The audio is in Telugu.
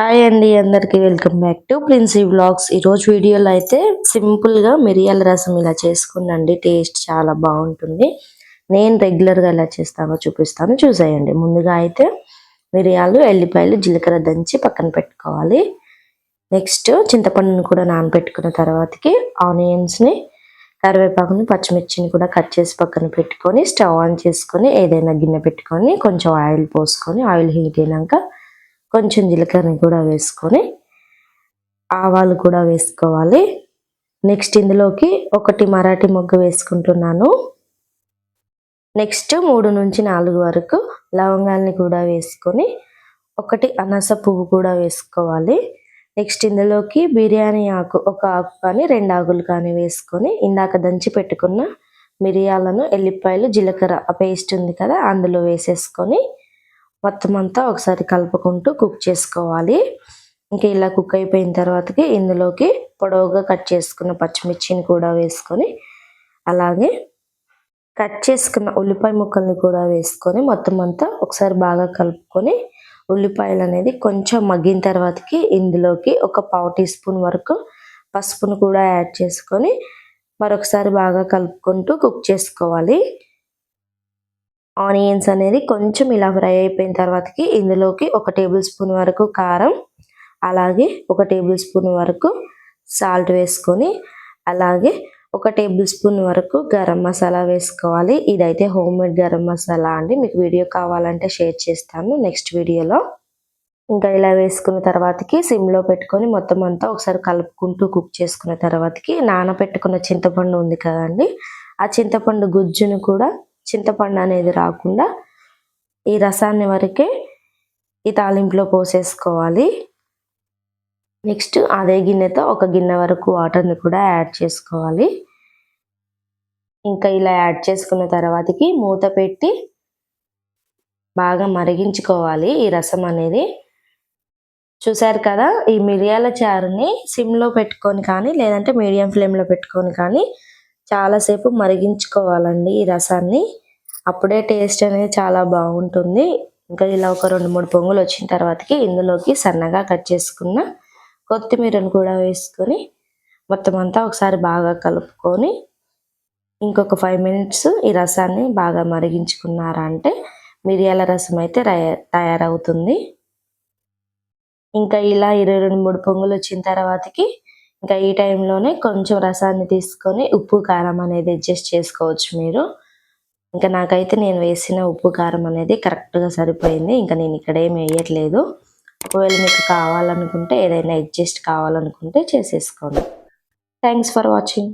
హాయ్ అండి అందరికి welcome back to Princy vlogs ఈరోజు వీడియోలో అయితే సింపుల్గా మిరియాల రసం ఇలా చేసుకుందండి టేస్ట్ చాలా బాగుంటుంది. నేను రెగ్యులర్గా ఎలా చేస్తానో చూపిస్తాను. చూసేయండి. ముందుగా అయితే మిరియాలు ఎల్లిపాయలు జీలకర్ర దంచి పక్కన పెట్టుకోవాలి. నెక్స్ట్ చింతపండుని కూడా నానబెట్టుకున్న తర్వాతకి ఆనియన్స్ని కరివేపాకుని పచ్చిమిర్చిని కూడా కట్ చేసి పక్కన పెట్టుకొని స్టవ్ ఆన్ చేసుకొని ఏదైనా గిన్నె పెట్టుకొని కొంచెం ఆయిల్ పోసుకొని ఆయిల్ హీట్ అయినాక కొంచెం జీలకర్రని కూడా వేసుకొని ఆవాలు కూడా వేసుకోవాలి. నెక్స్ట్ ఇందులోకి ఒకటి మరాఠీ మొగ్గ వేసుకుంటున్నాను. నెక్స్ట్ మూడు నుంచి నాలుగు వరకు లవంగాల్ని కూడా వేసుకొని ఒకటి అనస పువ్వు కూడా వేసుకోవాలి. నెక్స్ట్ ఇందులోకి బిర్యానీ ఆకు ఒక ఆకు కానీ రెండు ఆకులు కానీ వేసుకొని ఇందాక దంచి పెట్టుకున్న మిరియాలను ఎల్లిపాయలు జీలకర్ర పేస్ట్ ఉంది కదా అందులో వేసేసుకొని మొత్తం అంతా ఒకసారి కలుపుకుంటూ కుక్ చేసుకోవాలి. ఇంకా ఇలా కుక్ అయిపోయిన తర్వాతకి ఇందులోకి పొడవుగా కట్ చేసుకున్న పచ్చిమిర్చిని కూడా వేసుకొని అలాగే కట్ చేసుకున్న ఉల్లిపాయ ముక్కల్ని కూడా వేసుకొని మొత్తం అంతా ఒకసారి బాగా కలుపుకొని ఉల్లిపాయలు అనేది కొంచెం మగ్గిన తర్వాతకి ఇందులోకి ఒక పావు టీ స్పూన్ వరకు పసుపును కూడా యాడ్ చేసుకొని మరొకసారి బాగా కలుపుకుంటూ కుక్ చేసుకోవాలి. ఆనియన్స్ అనేది కొంచెం ఇలా ఫ్రై అయిపోయిన తర్వాతకి ఇందులోకి ఒక టేబుల్ స్పూన్ వరకు కారం అలాగే ఒక టేబుల్ స్పూన్ వరకు సాల్ట్ వేసుకొని అలాగే ఒక టేబుల్ స్పూన్ వరకు గరం మసాలా వేసుకోవాలి. ఇదైతే హోమ్ మేడ్ గరం మసాలా అండి. మీకు వీడియో కావాలంటే షేర్ చేస్తాను నెక్స్ట్ వీడియోలో. ఇంకా ఇలా వేసుకున్న తర్వాతకి సిమ్లో పెట్టుకొని మొత్తం అంతా ఒకసారి కలుపుకుంటూ కుక్ చేసుకున్న తర్వాతకి నానబెట్టుకున్న చింతపండు ఉంది కదండి. ఆ చింతపండు గుజ్జును కూడా చింతపండు అనేది రాకుండా ఈ రసాన్ని వరకే ఈ తాలింపులో పోసేసుకోవాలి. నెక్స్ట్ అదే గిన్నెతో ఒక గిన్నె వరకు వాటర్ని కూడా యాడ్ చేసుకోవాలి. ఇంకా ఇలా యాడ్ చేసుకున్న తర్వాతకి మూత పెట్టి బాగా మరిగించుకోవాలి ఈ రసం అనేది. చూశారు కదా ఈ మిరియాల చారుని సిమ్లో పెట్టుకొని కానీ లేదంటే మీడియం ఫ్లేమ్లో పెట్టుకొని కానీ చాలాసేపు మరిగించుకోవాలండి ఈ రసాన్ని. అప్పుడే టేస్ట్ అనేది చాలా బాగుంటుంది. ఇంకా ఇలా ఒక రెండు మూడు పొంగులు వచ్చిన తర్వాతకి ఇందులోకి సన్నగా కట్ చేసుకున్న కొత్తిమీరను కూడా వేసుకొని మొత్తం అంతా ఒకసారి బాగా కలుపుకొని ఇంకొక ఫైవ్ మినిట్స్ ఈ రసాన్ని బాగా మరిగించుకున్నారా అంటే మిరియాల రసం అయితే తయారవుతుంది. ఇంకా ఇలా ఇరవై రెండు మూడు పొంగులు వచ్చిన తర్వాతకి ఇంకా ఈ టైంలోనే కొంచెం రసాన్ని తీసుకొని ఉప్పు కారం అనేది అడ్జస్ట్ చేసుకోవచ్చు మీరు. ఇంకా నాకైతే నేను వేసిన ఉప్పు కారం అనేది కరెక్ట్గా సరిపోయింది. ఇంకా నేను ఇక్కడ ఏం వేయట్లేదు. ఒకవేళ మీకు కావాలనుకుంటే ఏదైనా అడ్జస్ట్ కావాలనుకుంటే చేసేసుకోండి. Thanks for watching